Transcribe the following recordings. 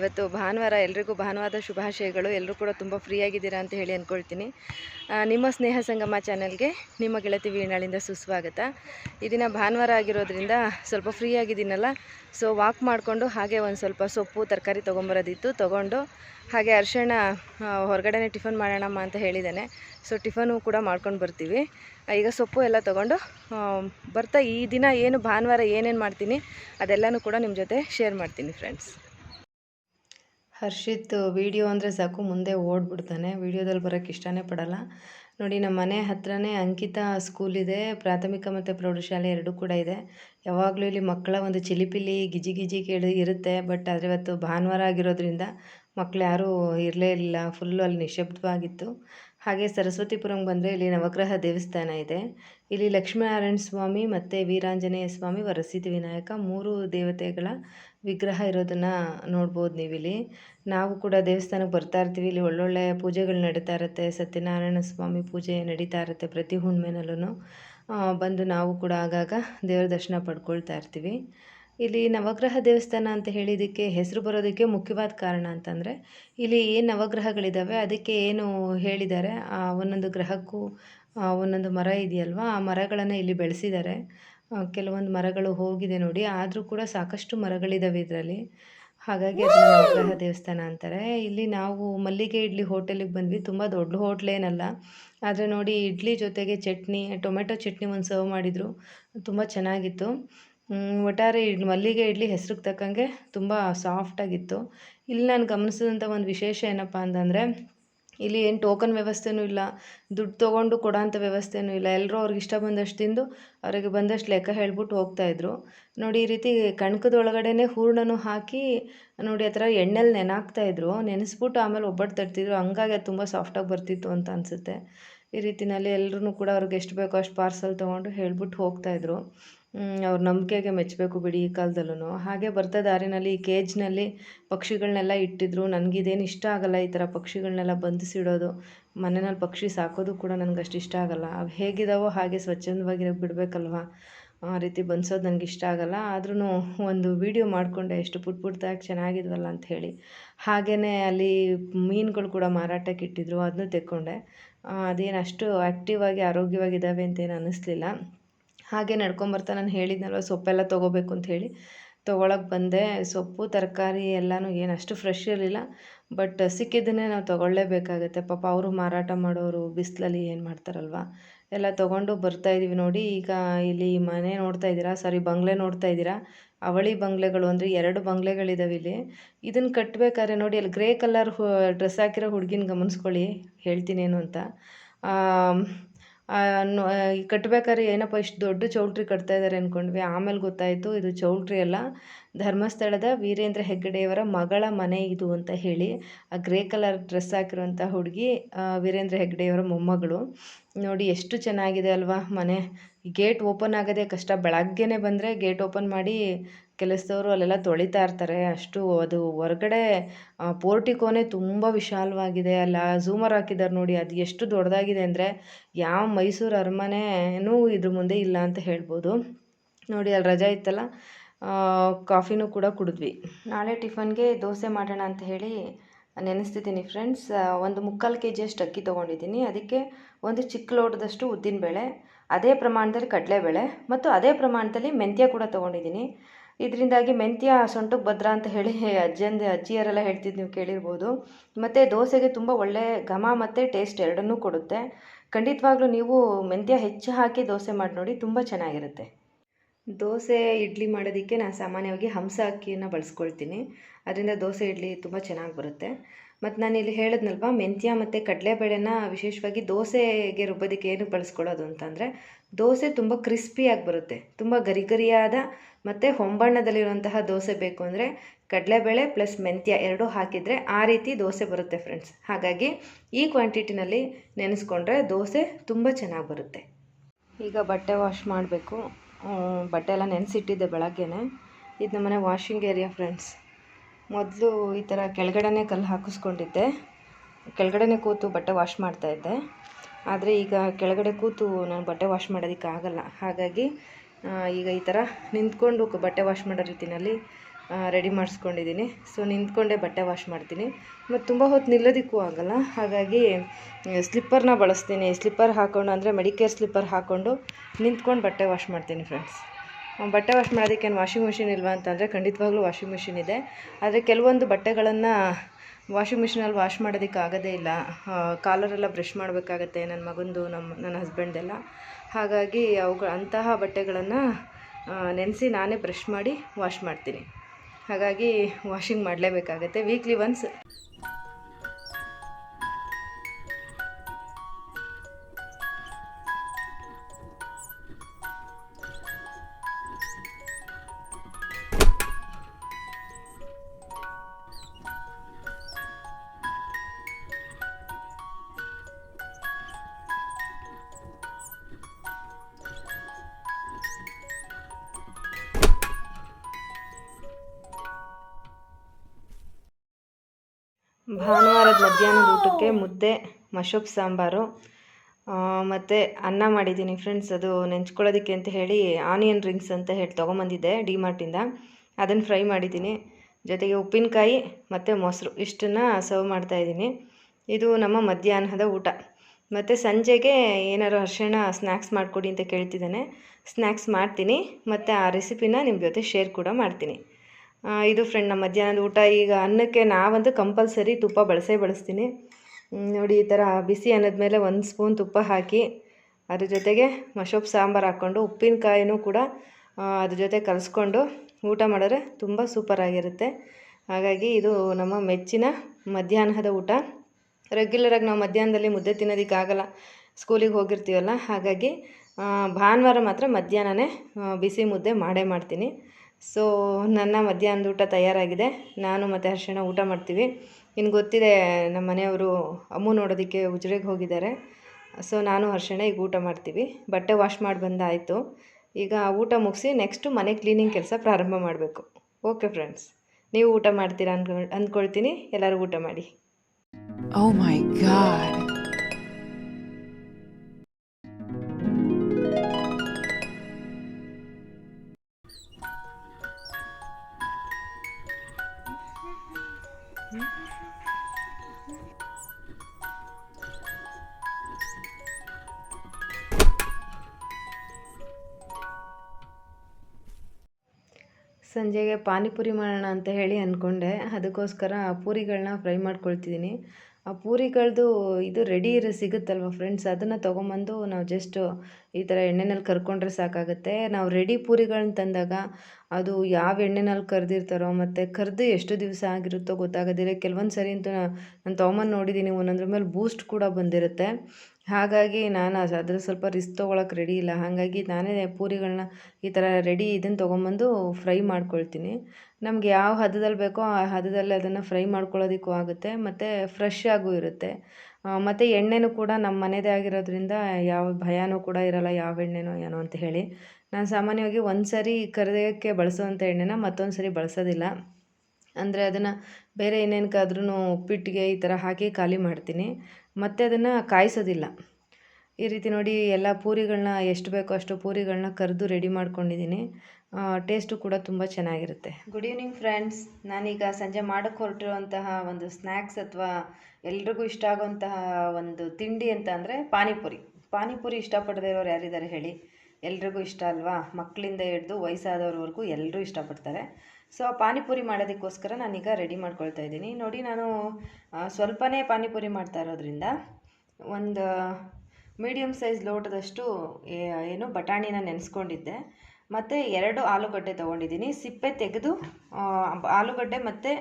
ಇವತ್ತು ಭಾನುವಾರ ಎಲ್ರಿಗೂ ಭಾನುವಾರದ ಶುಭಾಶಯಗಳು. ಎಲ್ಲರೂ ಕೂಡ ತುಂಬ ಫ್ರೀ ಆಗಿದ್ದೀರಾ ಅಂತ ಹೇಳಿ ಅಂದ್ಕೊಳ್ತೀನಿ ನಿಮ್ಮ ಸ್ನೇಹ ಸಂಗಮ ಚಾನಲ್ಗೆ ನಿಮ್ಮ ಗೆಳತಿ ವೀಣಾಳಿಂದ ಸುಸ್ವಾಗತ. ಈ ದಿನ ಭಾನುವಾರ ಆಗಿರೋದ್ರಿಂದ ಸ್ವಲ್ಪ ಫ್ರೀ ಆಗಿದ್ದೀನಲ್ಲ ಸೊ ವಾಕ್ ಮಾಡಿಕೊಂಡು ಹಾಗೆ ಒಂದು ಸ್ವಲ್ಪ ಸೊಪ್ಪು, ತರಕಾರಿ ತೊಗೊಂಬರೋದಿತ್ತು, ತೊಗೊಂಡು ಹಾಗೆ ಅರ್ಶಿಣ ಹೊರಗಡೆನೆ ಟಿಫನ್ ಮಾಡೋಣಮ್ಮ ಅಂತ ಹೇಳಿದ್ದಾನೆ ಸೊ ಟಿಫನು ಕೂಡ ಮಾಡ್ಕೊಂಡು ಬರ್ತೀವಿ. ಈಗ ಸೊಪ್ಪು ಎಲ್ಲ ತೊಗೊಂಡು ಬರ್ತಾ ಈ ದಿನ ಏನು ಭಾನುವಾರ ಏನೇನು ಮಾಡ್ತೀನಿ ಅದೆಲ್ಲನೂ ಕೂಡ ನಿಮ್ಮ ಜೊತೆ ಶೇರ್ ಮಾಡ್ತೀನಿ ಫ್ರೆಂಡ್ಸ್ ಹರ್ಷಿತ್ ವಿಡಿಯೋ ಅಂದರೆ ಸಾಕು ಮುಂದೆ ಓಡ್ಬಿಡ್ತಾನೆ. ವಿಡಿಯೋದಲ್ಲಿ ಬರೋಕ್ಕೆ ಇಷ್ಟನೇ ಪಡಲ್ಲ. ನೋಡಿ, ನಮ್ಮ ಮನೆ ಹತ್ರನೇ ಅಂಕಿತಾ ಸ್ಕೂಲ್ ಇದೆ. ಪ್ರಾಥಮಿಕ ಮತ್ತು ಪ್ರೌಢಶಾಲೆ ಎರಡೂ ಕೂಡ ಇದೆ. ಯಾವಾಗಲೂ ಇಲ್ಲಿ ಮಕ್ಕಳ ಒಂದು ಚಿಲಿಪಿಲಿ, ಗಿಜಿ ಗಿಜಿ ಕೇಳಿ ಇರುತ್ತೆ. ಬಟ್ ಆದರೆ ಇವತ್ತು ಭಾನುವಾರ ಆಗಿರೋದ್ರಿಂದ ಮಕ್ಕಳು ಯಾರೂ ಇರಲೇ ಇಲ್ಲ ಫುಲ್ಲು ಅಲ್ಲಿ ನಿಶಬ್ದವಾಗಿತ್ತು ಹಾಗೆ ಸರಸ್ವತಿಪುರಂಗೆ ಬಂದರೆ ಇಲ್ಲಿ ನವಗ್ರಹ ದೇವಸ್ಥಾನ ಇದೆ. ಇಲ್ಲಿ ಲಕ್ಷ್ಮೀನಾರಾಯಣ ಸ್ವಾಮಿ ಮತ್ತು ವೀರಾಂಜನೇಯ ಸ್ವಾಮಿ, ವರಸಿದ್ಧಿ ವಿನಾಯಕ ಮೂರು ದೇವತೆಗಳ ವಿಗ್ರಹ ಇರೋದನ್ನು ನೋಡ್ಬೋದು ನೀವಿಲ್ಲಿ. ನಾವು ಕೂಡ ದೇವಸ್ಥಾನಕ್ಕೆ ಬರ್ತಾ ಇರ್ತೀವಿ. ಇಲ್ಲಿ ಒಳ್ಳೊಳ್ಳೆ ಪೂಜೆಗಳು ನಡೀತಾ ಇರುತ್ತೆ. ಸತ್ಯನಾರಾಯಣ ಸ್ವಾಮಿ ಪೂಜೆ ನಡೀತಾ ಇರುತ್ತೆ ಪ್ರತಿ ಹುಣ್ಣಿಮೆನಲ್ಲೂ ಬಂದು ನಾವು ಕೂಡ ಆಗಾಗ ದೇವರ ದರ್ಶನ ಪಡ್ಕೊಳ್ತಾ ಇರ್ತೀವಿ. ಇಲ್ಲಿ ನವಗ್ರಹ ದೇವಸ್ಥಾನ ಅಂತ ಹೇಳಿದ್ದಕ್ಕೆ ಹೆಸರು ಬರೋದಕ್ಕೆ ಮುಖ್ಯವಾದ ಕಾರಣ ಅಂತಂದರೆ, ಇಲ್ಲಿ ಏನು ನವಗ್ರಹಗಳಿದ್ದಾವೆ ಅದಕ್ಕೆ ಏನು ಹೇಳಿದ್ದಾರೆ? ಒಂದೊಂದು ಗ್ರಹಕ್ಕೂ ಒಂದೊಂದು ಮರ ಇದೆಯಲ್ವಾ? ಆ ಮರಗಳನ್ನು ಇಲ್ಲಿ ಬೆಳೆಸಿದ್ದಾರೆ. ಕೆಲವೊಂದು ಮರಗಳು ಹೋಗಿದೆ ನೋಡಿ. ಆದರೂ ಕೂಡ ಸಾಕಷ್ಟು ಮರಗಳಿದ್ದಾವೆ ಇದರಲ್ಲಿ. ಹಾಗಾಗಿ ಅದನ್ನ ನವಗ್ರಹ ದೇವಸ್ಥಾನ ಅಂತಾರೆ. ಇಲ್ಲಿ ನಾವು ಮಲ್ಲಿಗೆ ಇಡ್ಲಿ ಹೋಟೆಲಿಗೆ ಬಂದ್ವಿ. ತುಂಬ ದೊಡ್ಡ ಹೋಟ್ಲೇನಲ್ಲ ಆದರೆ ನೋಡಿ ಇಡ್ಲಿ ಜೊತೆಗೆ ಚಟ್ನಿ ಟೊಮೆಟೊ ಚಟ್ನಿ ಒಂದು ಸರ್ವ್ ಮಾಡಿದರು. ತುಂಬ ಚೆನ್ನಾಗಿತ್ತು. ಒಟ್ಟಾರೆ ಇಡ್ ಮಲ್ಲಿಗೆ ಇಡ್ಲಿ ಹೆಸ್ರಿಗೆ ತಕ್ಕಂಗೆ ತುಂಬ ಸಾಫ್ಟಾಗಿತ್ತು ಇಲ್ಲಿ ನಾನು ಗಮನಿಸಿದಂಥ ಒಂದು ವಿಶೇಷ ಏನಪ್ಪ ಅಂತಂದರೆ ಇಲ್ಲಿ ಏನು ಟೋಕನ್ ವ್ಯವಸ್ಥೆನೂ ಇಲ್ಲ, ದುಡ್ಡು ತೊಗೊಂಡು ಕೊಡೋಂಥ ವ್ಯವಸ್ಥೆನೂ ಇಲ್ಲ. ಎಲ್ಲರೂ ಅವ್ರಿಗೆ ಇಷ್ಟ ಬಂದಷ್ಟು ತಿಂದು ಅವರಿಗೆ ಬಂದಷ್ಟು ಲೆಕ್ಕ ಹೇಳ್ಬಿಟ್ಟು ಹೋಗ್ತಾಯಿದ್ರು ನೋಡಿ, ಈ ರೀತಿ ಕಣ್ಕದೊಳಗಡೆನೆ ಹೂರಣನೂ ಹಾಕಿ, ನೋಡಿ, ಆ ಥರ ಎಣ್ಣೆಲಿ ನೆನಾಕ್ತಾಯಿದ್ರು ನೆನೆಸ್ಬಿಟ್ಟು ಆಮೇಲೆ ಒಬ್ಬಟ್ಟು ತರ್ತಿದ್ರು ಹಂಗಾಗಿ ಅದು ತುಂಬ ಸಾಫ್ಟಾಗಿ ಬರ್ತಿತ್ತು ಅಂತ ಅನಿಸುತ್ತೆ. ಈ ರೀತಿನಲ್ಲಿ ಎಲ್ಲರೂ ಕೂಡ ಅವ್ರಿಗೆ ಎಷ್ಟು ಬೇಕೋ ಅಷ್ಟು ಪಾರ್ಸಲ್ ತೊಗೊಂಡು ಹೇಳ್ಬಿಟ್ಟು ಹೋಗ್ತಾಯಿದ್ರು ಅವ್ರ ನಂಬಿಕೆಗೆ ಮೆಚ್ಚಬೇಕು ಬಿಡಿ ಈ ಕಾಲದಲ್ಲೂ ಹಾಗೆ ಬರ್ತಾ ದಾರಿನಲ್ಲಿ ಈ ಕೇಜ್ನಲ್ಲಿ ಪಕ್ಷಿಗಳನ್ನೆಲ್ಲ ಇಟ್ಟಿದ್ರು. ನನಗಿದೇನು ಇಷ್ಟ ಆಗಲ್ಲ ಈ ಥರ ಪಕ್ಷಿಗಳನ್ನೆಲ್ಲ ಬಂಧಿಸಿಡೋದು. ಮನೆಯಲ್ಲಿ ಪಕ್ಷಿ ಸಾಕೋದು ಕೂಡ ನನಗೆ ಅಷ್ಟು ಇಷ್ಟ ಆಗಲ್ಲ. ಅವು ಹೇಗಿದಾವೋ ಹಾಗೆ ಸ್ವಚ್ಛಂದವಾಗಿ ಬಿಡಬೇಕಲ್ವ? ಆ ರೀತಿ ಬಂಧಿಸೋದು ನನಗೆ ಇಷ್ಟ ಆಗಲ್ಲ. ಆದ್ರೂ ಒಂದು ವಿಡಿಯೋ ಮಾಡಿಕೊಂಡೆ. ಎಷ್ಟು ಪುಟ್ ಪುಟ್ಟಾಗಿ ಚೆನ್ನಾಗಿದ್ವಲ್ಲ ಅಂತ ಹೇಳಿ. ಹಾಗೆಯೇ ಅಲ್ಲಿ ಮೀನುಗಳು ಕೂಡ ಮಾರಾಟಕ್ಕೆ ಇಟ್ಟಿದ್ರು. ಅದನ್ನೂ ತೆಕ್ಕೊಂಡೆ. ಅದೇನು ಅಷ್ಟು ಆ್ಯಕ್ಟಿವ್ ಆಗಿ ಆರೋಗ್ಯವಾಗಿದ್ದಾವೆ ಅಂತೇನು ಅನ್ನಿಸ್ಲಿಲ್ಲ ಹಾಗೆ ನಡ್ಕೊಂಬರ್ತಾ ನಾನು ಹೇಳಿದ್ನಲ್ವ, ಸೊಪ್ಪೆಲ್ಲ ತೊಗೋಬೇಕು ಅಂತ ಹೇಳಿ. ತೊಗೊಳಕ್ಕೆ ಬಂದೆ. ಸೊಪ್ಪು, ತರಕಾರಿ ಎಲ್ಲನೂ ಏನು ಅಷ್ಟು ಫ್ರೆಶ್ ಇರಲಿಲ್ಲ. ಬಟ್ ಸಿಕ್ಕಿದ್ದನ್ನೇ ನಾವು ತೊಗೊಳ್ಳೇಬೇಕಾಗತ್ತೆ. ಪಾಪ ಅವರು ಮಾರಾಟ ಮಾಡೋರು, ಬಿಸಿಲಲ್ಲಿ ಏನು ಮಾಡ್ತಾರಲ್ವ? ಎಲ್ಲ ತೊಗೊಂಡು ಬರ್ತಾ ಇದ್ದೀವಿ ನೋಡಿ. ಈಗ ಇಲ್ಲಿ ಮನೆ ನೋಡ್ತಾ ಇದ್ದೀರಾ? ಸಾರಿ ಬಂಗ್ಲೆ ನೋಡ್ತಾ ಇದ್ದೀರಾ? ಅವಳಿ ಬಂಗ್ಲೆಗಳು ಅಂದರೆ ಎರಡು ಬಂಗ್ಲೆಗಳಿದ್ದಾವೆ ಇಲ್ಲಿ. ಇದನ್ನು ಕಟ್ಟಬೇಕಾದ್ರೆ ನೋಡಿ, ಅಲ್ಲಿ ಗ್ರೇ ಕಲರ್ ಡ್ರೆಸ್ ಹಾಕಿರೋ ಹುಡುಗಿನ ಗಮನಿಸ್ಕೊಳ್ಳಿ. ಹೇಳ್ತೀನಿ ಏನು ಅಂತ. ಕಟ್ಟಬೇಕಾದ್ರೆ ಏನಪ್ಪ ಇಷ್ಟು ದೊಡ್ಡ ಚೌಲ್ಟ್ರಿ ಕಟ್ತಾ ಇದ್ದಾರೆ ಅಂದ್ಕೊಂಡ್ವಿ ಆಮೇಲೆ ಗೊತ್ತಾಯಿತು, ಇದು ಚೌಲ್ಟ್ರಿ ಅಲ್ಲ, ಧರ್ಮಸ್ಥಳದ ವೀರೇಂದ್ರ ಹೆಗ್ಗಡೆಯವರ ಮಗಳ ಮನೆ ಇದು ಅಂತ ಹೇಳಿ, ಆ ಗ್ರೇ ಕಲರ್ ಡ್ರೆಸ್ ಹಾಕಿರುವಂಥ ಹುಡುಗಿ ವೀರೇಂದ್ರ ಹೆಗ್ಗಡೆಯವರ ಮೊಮ್ಮಗಳು. ನೋಡಿ ಎಷ್ಟು ಚೆನ್ನಾಗಿದೆ ಅಲ್ವಾ ಮನೆ. ಗೇಟ್ ಓಪನ್ ಆಗೋದೇ ಕಷ್ಟ. ಬೆಳಗ್ಗೆನೇ ಬಂದರೆ ಗೇಟ್ ಓಪನ್ ಮಾಡಿ ಕೆಲಸದವರು ಅಲ್ಲೆಲ್ಲ ತೊಳಿತಾ ಇರ್ತಾರೆ. ಅಷ್ಟು ಅದು ಹೊರಗಡೆ ಪೋರ್ಟಿಕೋನೇ ತುಂಬ ವಿಶಾಲವಾಗಿದೆ. ಅಲ್ಲ ಝೂಮರ್ ಹಾಕಿದ್ದಾರೆ ನೋಡಿ ಅದು ಎಷ್ಟು ದೊಡ್ಡದಾಗಿದೆ ಅಂದರೆ ಯಾವ ಮೈಸೂರು ಅರಮನೆನೂ ಇದ್ರ ಮುಂದೆ ಇಲ್ಲ ಅಂತ ಹೇಳ್ಬೋದು. ನೋಡಿ, ಅಲ್ಲಿ ರಜಾ ಇತ್ತಲ್ಲ ಕಾಫಿನೂ ಕೂಡ ಕುಡಿದ್ವಿ. ನಾಳೆ ಟಿಫನ್ಗೆ ದೋಸೆ ಮಾಡೋಣ ಅಂತ ಹೇಳಿ ನೆನೆಸ್ತಿದ್ದೀನಿ ಫ್ರೆಂಡ್ಸ್. ಒಂದು ಮುಕ್ಕಾಲು ಕೆ ಜಿಯಷ್ಟು ಅಕ್ಕಿ ತೊಗೊಂಡಿದ್ದೀನಿ. ಅದಕ್ಕೆ ಒಂದು ಚಿಕ್ಕ ಲೋಟದಷ್ಟು ಉದ್ದಿನಬೇಳೆ, ಅದೇ ಪ್ರಮಾಣದಲ್ಲಿ ಕಡಲೆಬೇಳೆ ಮತ್ತು ಅದೇ ಪ್ರಮಾಣದಲ್ಲಿ ಮೆಂತ್ಯ ಕೂಡ ತೊಗೊಂಡಿದ್ದೀನಿ. ಇದರಿಂದಾಗಿ ಮೆಂತ್ಯ ಸೊಂಟಕ್ಕೆ ಭದ್ರ ಅಂತ ಹೇಳಿ ಅಜ್ಜಂದು ಅಜ್ಜಿಯರೆಲ್ಲ ಹೇಳ್ತಿದ್ದು ನೀವು ಕೇಳಿರ್ಬೋದು. ಮತ್ತು ದೋಸೆಗೆ ತುಂಬ ಒಳ್ಳೆ ಘಮ ಮತ್ತು ಟೇಸ್ಟ್ ಎರಡನ್ನೂ ಕೊಡುತ್ತೆ. ಖಂಡಿತವಾಗ್ಲೂ ನೀವು ಮೆಂತ್ಯ ಹೆಚ್ಚು ಹಾಕಿ ದೋಸೆ ಮಾಡಿ ನೋಡಿ ತುಂಬ ಚೆನ್ನಾಗಿರುತ್ತೆ. ದೋಸೆ ಇಡ್ಲಿ ಮಾಡೋದಕ್ಕೆ ನಾನು ಸಾಮಾನ್ಯವಾಗಿ ಹಂಸ ಅಕ್ಕಿಯನ್ನು ಬಳಸ್ಕೊಳ್ತೀನಿ. ಅದರಿಂದ ದೋಸೆ ಇಡ್ಲಿ ತುಂಬ ಚೆನ್ನಾಗಿ ಬರುತ್ತೆ. ಮತ್ತು ನಾನು ಇಲ್ಲಿ ಹೇಳಿದ್ನಲ್ವ, ಮೆಂತ್ಯ ಮತ್ತು ಕಡಲೆಬೇಳೆನ ವಿಶೇಷವಾಗಿ ದೋಸೆಗೆ ರುಬ್ಬೋದಕ್ಕೆ ಏನು ಬಳಸ್ಕೊಳ್ಳೋದು ಅಂತಂದರೆ, ದೋಸೆ ತುಂಬ ಕ್ರಿಸ್ಪಿಯಾಗಿ ಬರುತ್ತೆ. ತುಂಬ ಗರಿ ಗರಿಯಾದ ಮತ್ತು ಹೊಂಬಣ್ಣದಲ್ಲಿರುವಂತಹ ದೋಸೆ ಬೇಕು ಅಂದರೆ ಕಡಲೆಬೇಳೆ ಪ್ಲಸ್ ಮೆಂತ್ಯ ಎರಡೂ ಹಾಕಿದರೆ ಆ ರೀತಿ ದೋಸೆ ಬರುತ್ತೆ ಫ್ರೆಂಡ್ಸ್ ಹಾಗಾಗಿ ಈ ಕ್ವಾಂಟಿಟಿನಲ್ಲಿ ನೆನೆಸ್ಕೊಂಡ್ರೆ ದೋಸೆ ತುಂಬ ಚೆನ್ನಾಗಿ ಬರುತ್ತೆ. ಈಗ ಬಟ್ಟೆ ವಾಶ್ ಮಾಡಬೇಕು. ಬಟ್ಟೆ ಎಲ್ಲ ನೆನೆಸಿಟ್ಟಿದ್ದೆ ಬೆಳಗ್ಗೆನೆ. ಇದು ನಮ್ಮನೆ ವಾಷಿಂಗ್ ಏರಿಯಾ ಫ್ರೆಂಡ್ಸ್ ಮೊದಲು ಈ ಥರ ಕೆಳಗಡೆನೇ ಕಲ್ಲು ಹಾಕಿಸ್ಕೊಂಡಿದ್ದೆ. ಕೆಳಗಡೆನೇ ಕೂತು ಬಟ್ಟೆ ವಾಶ್ ಮಾಡ್ತಾಯಿದ್ದೆ ಆದರೆ ಈಗ ಕೆಳಗಡೆ ಕೂತು ನಾನು ಬಟ್ಟೆ ವಾಶ್ ಮಾಡೋದಕ್ಕೆ ಆಗಲ್ಲ. ಹಾಗಾಗಿ ಈಗ ಈ ಥರ ನಿಂತ್ಕೊಂಡು ಬಟ್ಟೆ ವಾಶ್ ಮಾಡೋ ರೀತಿನಲ್ಲಿ ರೆಡಿ ಮಾಡಿಸ್ಕೊಂಡಿದ್ದೀನಿ. ಸೊ, ನಿಂತ್ಕೊಂಡೇ ಬಟ್ಟೆ ವಾಶ್ ಮಾಡ್ತೀನಿ. ಮತ್ತು ತುಂಬ ಹೊತ್ತು ನಿಲ್ಲೋದಕ್ಕೂ ಆಗಲ್ಲ. ಹಾಗಾಗಿ, ಸ್ಲಿಪ್ಪರ್ನ ಬಳಸ್ತೀನಿ. ಸ್ಲಿಪ್ಪರ್ ಹಾಕ್ಕೊಂಡು ಅಂದರೆ ಮೆಡಿಕೇರ್ ಸ್ಲಿಪ್ಪರ್ ಹಾಕ್ಕೊಂಡು ನಿಂತ್ಕೊಂಡು ಬಟ್ಟೆ ವಾಶ್ ಮಾಡ್ತೀನಿ ಫ್ರೆಂಡ್ಸ್ ಬಟ್ಟೆ ವಾಶ್ ಮಾಡೋದಕ್ಕೆ ಏನು ವಾಷಿಂಗ್ ಮಿಷಿನ್ ಇಲ್ವಾ ಅಂತಂದರೆ ಖಂಡಿತವಾಗ್ಲೂ ವಾಷಿಂಗ್ ಮಿಷಿನ್ ಇದೆ. ಆದರೆ ಕೆಲವೊಂದು ಬಟ್ಟೆಗಳನ್ನು ವಾಷಿಂಗ್ ಮಿಷಿನಲ್ಲಿ ವಾಶ್ ಮಾಡೋದಕ್ಕೆ ಆಗೋದೇ ಇಲ್ಲ. ಕಾಲರೆಲ್ಲ ಬ್ರಷ್ ಮಾಡಬೇಕಾಗತ್ತೆ ನನ್ನ ಮಗಂದು ನಮ್ಮ ನನ್ನ ಹಸ್ಬೆಂಡೆಲ್ಲ ಹಾಗಾಗಿ ಅವುಗಳ, ಅಂತಹ ಬಟ್ಟೆಗಳನ್ನು ನೆನೆಸಿ ನಾನೇ ಬ್ರಷ್ ಮಾಡಿ ವಾಶ್ ಮಾಡ್ತೀನಿ. ಹಾಗಾಗಿ ವಾಷಿಂಗ್ ಮಾಡಲೇಬೇಕಾಗತ್ತೆ ವೀಕ್ಲಿ ಒನ್ಸ್ ಭಾನುವಾರದ ಮಧ್ಯಾಹ್ನದ ಊಟಕ್ಕೆ ಮುದ್ದೆ ಮಶೊಪ್ ಸಾಂಬಾರು ಮತ್ತು ಅನ್ನ ಮಾಡಿದ್ದೀನಿ ಫ್ರೆಂಡ್ಸ್ ಅದು ನೆಂಚ್ಕೊಳ್ಳೋದಕ್ಕೆ ಅಂತ ಹೇಳಿ ಆನಿಯನ್ ರಿಂಗ್ಸ್ ಅಂತ ಹೇಳಿ ತೊಗೊಂಬಂದಿದ್ದೆ ಡಿಮಾರ್ಟಿಂದ ಅದನ್ನು ಫ್ರೈ ಮಾಡಿದ್ದೀನಿ. ಜೊತೆಗೆ ಉಪ್ಪಿನಕಾಯಿ ಮತ್ತು ಮೊಸರು, ಇಷ್ಟನ್ನು ಸರ್ವ್ ಮಾಡ್ತಾಯಿದ್ದೀನಿ ಇದು ನಮ್ಮ ಮಧ್ಯಾಹ್ನದ ಊಟ. ಮತ್ತು ಸಂಜೆಗೆ ಏನಾರು ಅರ್ಶಿಣ ಸ್ನ್ಯಾಕ್ಸ್ ಮಾಡಿಕೊಡಿ ಅಂತ ಕೇಳ್ತಿದ್ದಾನೆ. ಸ್ನ್ಯಾಕ್ಸ್ ಮಾಡ್ತೀನಿ, ಮತ್ತು ಆ ರೆಸಿಪಿನ ನಿಮ್ಮ ಜೊತೆ ಶೇರ್ ಕೂಡ ಮಾಡ್ತೀನಿ. ಇದು ಫ್ರೆಂಡ್ ನಮ್ಮ ಮಧ್ಯಾಹ್ನದ ಊಟ. ಈಗ ಅನ್ನಕ್ಕೆ ನಾವಂತೂ ಕಂಪಲ್ಸರಿ ತುಪ್ಪ ಬಳಸೇ ಬಳಸ್ತೀನಿ. ನೋಡಿ ಈ ಥರ ಬಿಸಿ ಅನ್ನದ ಮೇಲೆ ಒಂದು ಸ್ಪೂನ್ ತುಪ್ಪ ಹಾಕಿ ಅದ್ರ ಜೊತೆಗೆ ಮಶೋಪ್ ಸಾಂಬಾರು ಹಾಕ್ಕೊಂಡು ಉಪ್ಪಿನಕಾಯಿನೂ ಕೂಡ ಅದ್ರ ಜೊತೆ ಕಲಸ್ಕೊಂಡು ಊಟ ಮಾಡಿದ್ರೆ ತುಂಬ ಸೂಪರಾಗಿರುತ್ತೆ ಹಾಗಾಗಿ ಇದು ನಮ್ಮ ಮೆಚ್ಚಿನ ಮಧ್ಯಾಹ್ನದ ಊಟ. ರೆಗ್ಯುಲರಾಗಿ ನಾವು ಮಧ್ಯಾಹ್ನದಲ್ಲಿ ಮುದ್ದೆ ತಿನ್ನೋದಕ್ಕಾಗಲ್ಲ ಸ್ಕೂಲಿಗೆ ಹೋಗಿರ್ತೀವಲ್ಲ, ಹಾಗಾಗಿ ಭಾನುವಾರ ಮಾತ್ರ ಮಧ್ಯಾಹ್ನನೇ ಬಿಸಿ ಮುದ್ದೆ ಮಾಡೇ ಮಾಡ್ತೀನಿ. ಸೊ ನನ್ನ ಮಧ್ಯಾಹ್ನದ ಊಟ ತಯಾರಾಗಿದೆ. ನಾನು ಮತ್ತು ಹರ್ಷಣ ಊಟ ಮಾಡ್ತೀವಿ. ಇನ್ನು ಗೊತ್ತಿದೆ, ನಮ್ಮ ಮನೆಯವರು ಅಮ್ಮು ನೋಡೋದಕ್ಕೆ ಉಜ್ರೆಗೆ ಹೋಗಿದ್ದಾರೆ. ಸೊ ನಾನು ಹರ್ಷಣ ಈಗ ಊಟ ಮಾಡ್ತೀವಿ. ಬಟ್ಟೆ ವಾಶ್ ಮಾಡಿ ಬಂದಾಯಿತು. ಈಗ ಊಟ ಮುಗಿಸಿ ನೆಕ್ಸ್ಟು ಮನೆ ಕ್ಲೀನಿಂಗ್ ಕೆಲಸ ಪ್ರಾರಂಭ ಮಾಡಬೇಕು. ಓಕೆ ಫ್ರೆಂಡ್ಸ್ ನೀವು ಊಟ ಮಾಡ್ತೀರಾ ಅನ್ಕೊ ಅಂದ್ಕೊಳ್ತೀನಿ. ಎಲ್ಲರೂ ಊಟ ಮಾಡಿ. ಓ ಮೈ god. ಸಂಜೆಗೆ ಪಾನಿಪುರಿ ಮಾಡೋಣ ಅಂತ ಹೇಳಿ ಅಂದ್ಕೊಂಡೆ ಅದಕ್ಕೋಸ್ಕರ ಪೂರಿಗಳನ್ನ ಫ್ರೈ ಮಾಡ್ಕೊಳ್ತಿದ್ದೀನಿ. ಆ ಪೂರಿಗಳದ್ದು ಇದು ರೆಡಿ ಇರೋ ಸಿಗುತ್ತಲ್ವ ಫ್ರೆಂಡ್ಸ್ ಅದನ್ನು ತೊಗೊಂಬಂದು ನಾವು ಜಸ್ಟು ಈ ಥರ ಎಣ್ಣೆನಲ್ಲಿ ಕರ್ಕೊಂಡ್ರೆ ಸಾಕಾಗುತ್ತೆ. ನಾವು ರೆಡಿ ಪೂರಿಗಳನ್ನ ತಂದಾಗ ಅದು ಯಾವ ಎಣ್ಣೆನಲ್ಲಿ ಕರೆದಿರ್ತಾರೋ ಮತ್ತು ಕರೆದು ಎಷ್ಟು ದಿವಸ ಆಗಿರುತ್ತೋ ಗೊತ್ತಾಗೋದಿಲ್ಲ. ಕೆಲವೊಂದು ಸರಿ ಅಂತೂ ನಾನು ತೊಗೊಂಬಂದು ನೋಡಿದ್ದೀನಿ ಒಂದೊಂದ್ರ ಮೇಲೆ ಬೂಸ್ಟ್ ಕೂಡ ಬಂದಿರುತ್ತೆ. ಹಾಗಾಗಿ ನಾನು ಅದು ಅದ್ರ ಸ್ವಲ್ಪ ರಿಸ್ಕ್ ತೊಗೊಳಕ್ಕೆ ರೆಡಿ ಇಲ್ಲ. ಹಾಗಾಗಿ ನಾನೇ ಪೂರಿಗಳನ್ನ ಈ ಥರ ರೆಡಿ ಇದನ್ನು ತೊಗೊಂಬಂದು ಫ್ರೈ ಮಾಡ್ಕೊಳ್ತೀನಿ. ನಮ್ಗೆ ಯಾವ ಹದದಲ್ಲಿ ಬೇಕೋ ಆ ಹದದಲ್ಲಿ ಅದನ್ನು ಫ್ರೈ ಮಾಡ್ಕೊಳ್ಳೋದಕ್ಕೂ ಆಗುತ್ತೆ. ಮತ್ತು ಫ್ರೆಶ್ ಆಗೂ ಇರುತ್ತೆ. ಮತ್ತು ಎಣ್ಣೆನೂ ಕೂಡ ನಮ್ಮ ಮನೆದೇ ಆಗಿರೋದ್ರಿಂದ ಯಾವ ಭಯನೂ ಕೂಡ ಇರಲ್ಲ, ಯಾವ ಎಣ್ಣೆನೋ ಏನೋ ಅಂತ ಹೇಳಿ. ನಾನು ಸಾಮಾನ್ಯವಾಗಿ ಒಂದು ಸರಿ ಕರಿಯೋಕ್ಕೆ ಬಳಸೋವಂಥ ಎಣ್ಣೆನ ಮತ್ತೊಂದು ಸರಿ ಬಳಸೋದಿಲ್ಲ. ಅಂದರೆ ಅದನ್ನು ಬೇರೆ ಏನೇನಕ್ಕಾದ್ರೂ ಉಪ್ಪಿಟ್ಟಿಗೆ ಈ ಥರ ಹಾಕಿ ಖಾಲಿ ಮಾಡ್ತೀನಿ. ಮತ್ತು ಅದನ್ನು ಕಾಯಿಸೋದಿಲ್ಲ. ಈ ರೀತಿ ನೋಡಿ ಎಲ್ಲ ಪೂರಿಗಳನ್ನ ಎಷ್ಟು ಬೇಕೋ ಅಷ್ಟು ಪೂರಿಗಳನ್ನ ಕರೆದು ರೆಡಿ ಮಾಡ್ಕೊಂಡಿದ್ದೀನಿ. ಟೇಸ್ಟು ಕೂಡ ತುಂಬ ಚೆನ್ನಾಗಿರುತ್ತೆ. ಗುಡ್ ಈವ್ನಿಂಗ್ ಫ್ರೆಂಡ್ಸ್ ನಾನೀಗ ಸಂಜೆ ಮಾಡೋಕ್ಕೆ ಹೊರಟಿರುವಂತಹ ಒಂದು ಸ್ನ್ಯಾಕ್ಸ್ ಅಥವಾ ಎಲ್ರಿಗೂ ಇಷ್ಟ ಆಗುವಂತಹ ಒಂದು ತಿಂಡಿ ಅಂತ ಅಂದರೆ ಪಾನಿಪುರಿ. ಪಾನಿಪುರಿ ಇಷ್ಟಪಡದೇ ಇರೋರು ಯಾರಿದ್ದಾರೆ ಹೇಳಿ? ಎಲ್ರಿಗೂ ಇಷ್ಟ ಅಲ್ವಾ? ಮಕ್ಕಳಿಂದ ಹಿಡಿದು ವಯಸ್ಸಾದವ್ರವರೆಗೂ ಎಲ್ಲರೂ ಇಷ್ಟಪಡ್ತಾರೆ. ಸೊ ಪಾನಿಪುರಿ ಮಾಡೋದಕ್ಕೋಸ್ಕರ ನಾನೀಗ ರೆಡಿ ಮಾಡ್ಕೊಳ್ತಾ ಇದ್ದೀನಿ. ನೋಡಿ, ನಾನು ಸ್ವಲ್ಪನೇ ಪಾನಿಪುರಿ ಮಾಡ್ತಾ ಇರೋದ್ರಿಂದ ಒಂದು ಮೀಡಿಯಮ್ ಸೈಜ್ ಲೋಟದಷ್ಟು ಏನು ಬಟಾಣಿನ ನೆನೆಸ್ಕೊಂಡಿದ್ದೆ. ಮತ್ತು ಎರಡು ಆಲೂಗಡ್ಡೆ ತೊಗೊಂಡಿದ್ದೀನಿ. ಸಿಪ್ಪೆ ತೆಗೆದು ಆಲೂಗಡ್ಡೆ ಮತ್ತು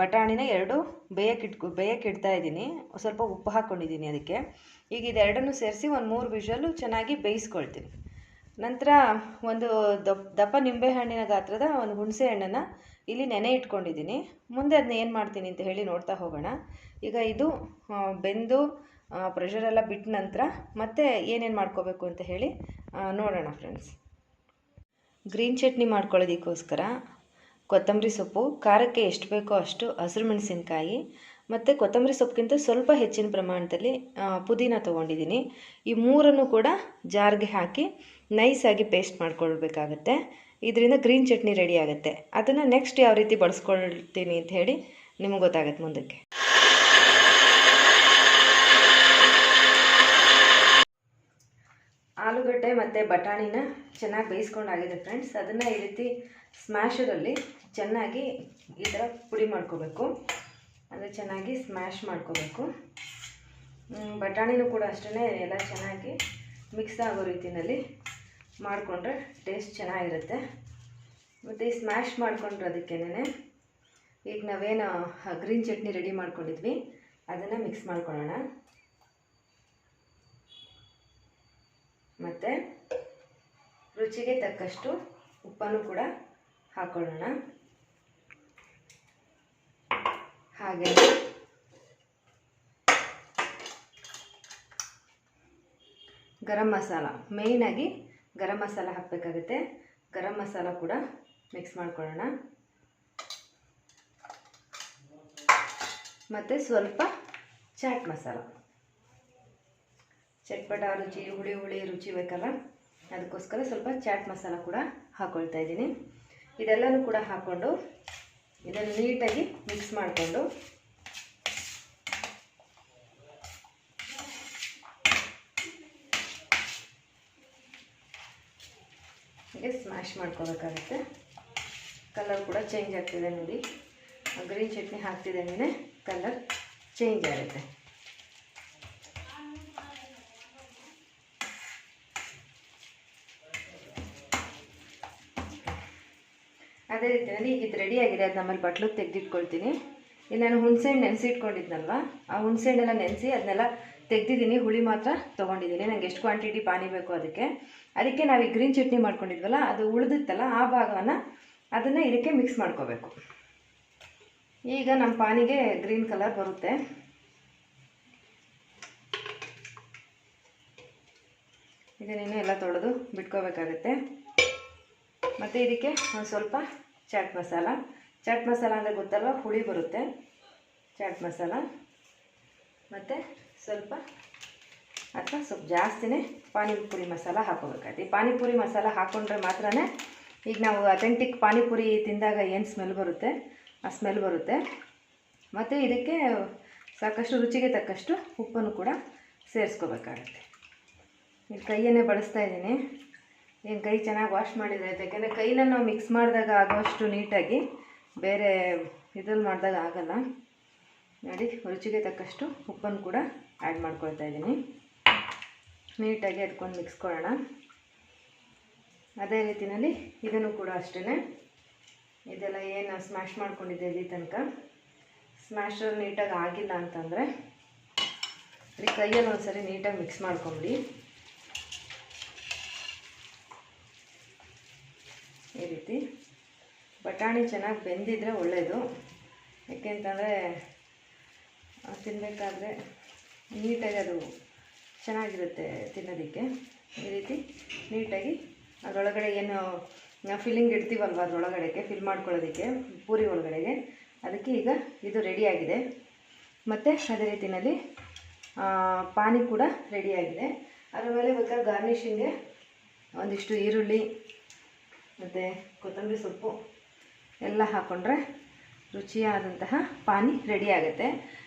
ಬಟಾಣಿನ ಎರಡು ಬೇಯಕ್ಕೆ ಇಟ್ಕೊ, ಬೇಯಕ್ಕೆ ಇಡ್ತಾ ಇದ್ದೀನಿ. ಸ್ವಲ್ಪ ಉಪ್ಪು ಹಾಕ್ಕೊಂಡಿದ್ದೀನಿ ಅದಕ್ಕೆ. ಈಗ ಇದೆರಡನ್ನೂ ಸೇರಿಸಿ ಒಂದು ಮೂರು ವಿಷಲು ಚೆನ್ನಾಗಿ ಬೇಯಿಸ್ಕೊಳ್ತೀನಿ. ನಂತರ ಒಂದು ದಪ್ಪ ದಪ್ಪ ನಿಂಬೆಹಣ್ಣಿನ ಗಾತ್ರದ ಒಂದು ಹುಣಸೆ ಹಣ್ಣನ್ನು ಇಲ್ಲಿ ನೆನೆ ಇಟ್ಕೊಂಡಿದ್ದೀನಿ. ಮುಂದೆ ಅದನ್ನ ಏನು ಮಾಡ್ತೀನಿ ಅಂತ ಹೇಳಿ ನೋಡ್ತಾ ಹೋಗೋಣ. ಈಗ ಇದು ಬೆಂದು ಪ್ರೆಷರೆಲ್ಲ ಬಿಟ್ಟ ನಂತರ ಮತ್ತೆ ಏನೇನು ಮಾಡ್ಕೋಬೇಕು ಅಂತ ಹೇಳಿ ನೋಡೋಣ ಫ್ರೆಂಡ್ಸ್ ಗ್ರೀನ್ ಚಟ್ನಿ ಮಾಡ್ಕೊಳ್ಳೋದಕ್ಕೋಸ್ಕರ ಕೊತ್ತಂಬರಿ ಸೊಪ್ಪು, ಖಾರಕ್ಕೆ ಎಷ್ಟು ಬೇಕೋ ಅಷ್ಟು ಹಸಿರು ಮೆಣಸಿನಕಾಯಿ ಮತ್ತು ಕೊತ್ತಂಬರಿ ಸೊಪ್ಪಿಗಿಂತ ಸ್ವಲ್ಪ ಹೆಚ್ಚಿನ ಪ್ರಮಾಣದಲ್ಲಿ ಪುದೀನ ತೊಗೊಂಡಿದ್ದೀನಿ. ಈ ಮೂರನ್ನು ಕೂಡ ಜಾರ್ಗೆ ಹಾಕಿ ನೈಸಾಗಿ ಪೇಸ್ಟ್ ಮಾಡ್ಕೊಳ್ಬೇಕಾಗತ್ತೆ. ಇದರಿಂದ ಗ್ರೀನ್ ಚಟ್ನಿ ರೆಡಿ ಆಗುತ್ತೆ. ಅದನ್ನು ನೆಕ್ಸ್ಟ್ ಯಾವ ರೀತಿ ಬಳಸ್ಕೊಳ್ತೀನಿ ಅಂತ ಹೇಳಿ ನಿಮಗೆ ಗೊತ್ತಾಗುತ್ತೆ ಮುಂದಕ್ಕೆ. ಆಲೂಗಡ್ಡೆ ಮತ್ತು ಬಟಾಣಿನ ಚೆನ್ನಾಗಿ ಬೇಯಿಸ್ಕೊಂಡಾಗಿದೆ ಫ್ರೆಂಡ್ಸ್ ಅದನ್ನು ಈ ರೀತಿ ಸ್ಮ್ಯಾಶರಲ್ಲಿ ಚೆನ್ನಾಗಿ ಈ ಥರ ಪುಡಿ ಮಾಡ್ಕೋಬೇಕು. ಅಂದರೆ ಚೆನ್ನಾಗಿ ಸ್ಮ್ಯಾಶ್ ಮಾಡ್ಕೋಬೇಕು. ಬಟಾಣಿನೂ ಕೂಡ ಅಷ್ಟೇ ಎಲ್ಲ ಚೆನ್ನಾಗಿ ಮಿಕ್ಸ್ ಆಗೋ ರೀತಿಯಲ್ಲಿ ಮಾಡಿಕೊಂಡ್ರೆ ಟೇಸ್ಟ್ ಚೆನ್ನಾಗಿರುತ್ತೆ. ಮತ್ತು ಈ ಸ್ಮ್ಯಾಶ್ ಮಾಡಿಕೊಂಡ್ರೆ ಅದಕ್ಕೇನೆ ಈಗ ನಾವೇನು ಗ್ರೀನ್ ಚಟ್ನಿ ರೆಡಿ ಮಾಡ್ಕೊಂಡಿದ್ವಿ, ಅದನ್ನು ಮಿಕ್ಸ್ ಮಾಡ್ಕೊಳ್ಳೋಣ. ಮತ್ತು ರುಚಿಗೆ ತಕ್ಕಷ್ಟು ಉಪ್ಪನ್ನು ಕೂಡ ಹಾಕೊಳ್ಳೋಣ. ಹಾಗೆ. ಗರಂ ಮಸಾಲ. ಮೇಯ್ನಾಗಿ ಗರಂ ಮಸಾಲ ಹಾಕಬೇಕಾಗುತ್ತೆ. ಗರಂ ಮಸಾಲ ಕೂಡ ಮಿಕ್ಸ್ ಮಾಡ್ಕೊಳ್ಳೋಣ. ಮತ್ತು ಸ್ವಲ್ಪ ಚಾಟ್ ಮಸಾಲ. ಚಟ್ಪಟ, ರುಚಿ, ಹುಳಿ ಹುಳಿ, ರುಚಿ ಬೇಕಲ್ಲ? ಅದಕ್ಕೋಸ್ಕರ ಸ್ವಲ್ಪ ಚಾಟ್ ಮಸಾಲ ಕೂಡ ಹಾಕ್ಕೊಳ್ತಾ ಇದ್ದೀನಿ. ಇದೆಲ್ಲನೂ ಕೂಡ ಹಾಕ್ಕೊಂಡು ಇದನ್ನು ನೀಟಾಗಿ ಮಿಕ್ಸ್ ಮಾಡಿಕೊಂಡು ಹೀಗೆ ಸ್ಮ್ಯಾಶ್ ಮಾಡ್ಕೋಬೇಕಾಗುತ್ತೆ. ಕಲರ್ ಕೂಡ ಚೇಂಜ್ ಆಗ್ತಿದೆ ನೋಡಿ. ಗ್ರೀನ್ ಚಟ್ನಿ ಹಾಕ್ತಿದ್ದಂಗೆ ಕಲರ್ ಚೇಂಜ್ ಆಗುತ್ತೆ. ಅದೇ ರೀತಿಯಲ್ಲಿ ಇದು ರೆಡಿ ಆಗಿದೆ, ಅದು ನಮ್ಮಲ್ಲಿ ಬಟ್ಲು ತೆಗೆದಿಟ್ಕೊಳ್ತೀನಿ. ಇಲ್ಲಿ ನಾನು ಹುಣಸೆಹಣ್ಣು ನೆನೆಸಿಟ್ಕೊಂಡಿದ್ನಲ್ವ? ಆ ಹುಣಸೆಹಣ್ಣೆಲ್ಲ ನೆನೆಸಿ ಅದನ್ನೆಲ್ಲ ತೆಗೆದಿದ್ದೀನಿ, ಹುಳಿ ಮಾತ್ರ ತೊಗೊಂಡಿದ್ದೀನಿ. ನನಗೆ ಎಷ್ಟು ಕ್ವಾಂಟಿಟಿ ಪಾನಿ ಬೇಕು ಅದಕ್ಕೆ. ಅದಕ್ಕೆ ನಾವು ಈ ಗ್ರೀನ್ ಚಟ್ನಿ ಮಾಡ್ಕೊಂಡಿದ್ವಲ್ಲ, ಅದು ಉಳಿದಿತ್ತಲ್ಲ, ಆ ಭಾಗವನ್ನು ಅದನ್ನು ಇದಕ್ಕೆ ಮಿಕ್ಸ್ ಮಾಡ್ಕೋಬೇಕು. ಈಗ ನಮ್ಮ ಪಾನಿಗೆ ಗ್ರೀನ್ ಕಲರ್ ಬರುತ್ತೆ. ಇದನ್ನೇನು ಎಲ್ಲ ತೊಳೆದು ಬಿಟ್ಕೋಬೇಕಾಗತ್ತೆ. ಮತ್ತು ಇದಕ್ಕೆ ಒಂದು ಸ್ವಲ್ಪ ಚಾಟ್ ಮಸಾಲ. ಚಾಟ್ ಮಸಾಲ ಅಂದರೆ ಗೊತ್ತಲ್ವ? ಹುಳಿ ಬರುತ್ತೆ. ಚಾಟ್ ಮಸಾಲ. ಮತ್ತು ಸ್ವಲ್ಪ ಅಥವಾ ಸ್ವಲ್ಪ ಜಾಸ್ತಿನೇ ಪಾನಿಪುರಿ ಮಸಾಲ ಹಾಕೋಬೇಕಾಯ್ತು. ಈ ಪಾನಿಪುರಿ ಮಸಾಲ ಹಾಕ್ಕೊಂಡ್ರೆ ಮಾತ್ರ ಈಗ ನಾವು ಅಥೆಂಟಿಕ್ ಪಾನಿಪುರಿ ತಿಂದಾಗ ಏನು ಸ್ಮೆಲ್ ಬರುತ್ತೆ? ಆ ಸ್ಮೆಲ್ ಬರುತ್ತೆ. ಮತ್ತು ಇದಕ್ಕೆ ಸಾಕಷ್ಟು ರುಚಿಗೆ ತಕ್ಕಷ್ಟು ಉಪ್ಪನ್ನು ಕೂಡ ಸೇರಿಸ್ಕೋಬೇಕಾಗತ್ತೆ. ಈಗ ಕೈಯನ್ನೇ ಬಳಸ್ತಾ ಇದ್ದೀನಿ. ಏನು ಕೈ ಚೆನ್ನಾಗಿ ವಾಶ್ ಮಾಡಿದ್ರೆ ಆಯ್ತು. ಯಾಕೆಂದರೆ ಕೈನ ನಾವು ಮಿಕ್ಸ್ ಮಾಡಿದಾಗ ಆಗೋಷ್ಟು ನೀಟಾಗಿ ಬೇರೆ ಇದ್ರಲ್ಲಿ ಮಾಡಿದಾಗ ಆಗಲ್ಲ. ನೋಡಿ, ರುಚಿಗೆ ತಕ್ಕಷ್ಟು ಉಪ್ಪನ್ನು ಕೂಡ ಆ್ಯಡ್ ಮಾಡ್ಕೊಳ್ತಾ ಇದ್ದೀನಿ. ನೀಟಾಗಿ ಅದಕ್ಕೊಂದು ಮಿಕ್ಸ್ಕೊಳ್ಳೋಣ ಅದೇ ರೀತಿಯಲ್ಲಿ ಇದನ್ನು ಕೂಡ ಅಷ್ಟೇ ಇದೆಲ್ಲ ಏನು ಸ್ಮ್ಯಾಶ್ ಮಾಡ್ಕೊಂಡಿದ್ದೆ ಇಲ್ಲಿ ತನಕ. ಸ್ಮ್ಯಾಶಲ್ಲಿ ನೀಟಾಗಿ ಆಗಿಲ್ಲ ಅಂತಂದರೆ, ಈ ಕೈಯಲ್ಲಿ ಒಂದ್ಸರಿ ನೀಟಾಗಿ ಮಿಕ್ಸ್ ಮಾಡ್ಕೊಂಬಿಡಿ. ಈ ರೀತಿ. ಬಟಾಣಿ ಚೆನ್ನಾಗಿ ಬೆಂದಿದ್ರೆ ಒಳ್ಳೆಯದು ಯಾಕೆಂತಂದರೆ ತಿನ್ನಬೇಕಾದ್ರೆ ನೀಟಾಗಿ ಅದು ಚೆನ್ನಾಗಿರುತ್ತೆ ತಿನ್ನೋದಕ್ಕೆ. ಈ ರೀತಿ ನೀಟಾಗಿ ಅದರೊಳಗಡೆ ಏನು ಫಿಲ್ಲಿಂಗ್ ಇಡ್ತೀವಲ್ವ ಅದರೊಳಗಡೆಗೆ, ಫಿಲ್ ಮಾಡ್ಕೊಳ್ಳೋದಕ್ಕೆ, ಪೂರಿ ಒಳಗಡೆಗೆ. ಅದಕ್ಕೆ ಈಗ ಇದು ರೆಡಿಯಾಗಿದೆ ಮತ್ತು ಅದೇ ರೀತಿಯಲ್ಲಿ ಪಾನಿ ಕೂಡ ರೆಡಿಯಾಗಿದೆ ಅದರ ಮೇಲೆ ಬೇಕಾದ್ರೆ ಗಾರ್ನಿಷಿಂಗ್ಗೆ ಒಂದಿಷ್ಟು ಈರುಳ್ಳಿ ಮತ್ತು ಕೊತ್ತಂಬರಿ ಸೊಪ್ಪು ಎಲ್ಲ ಹಾಕ್ಕೊಂಡ್ರೆ ರುಚಿಯಾದಂತಹ ಪಾನಿ ರೆಡಿ ಆಗುತ್ತೆ.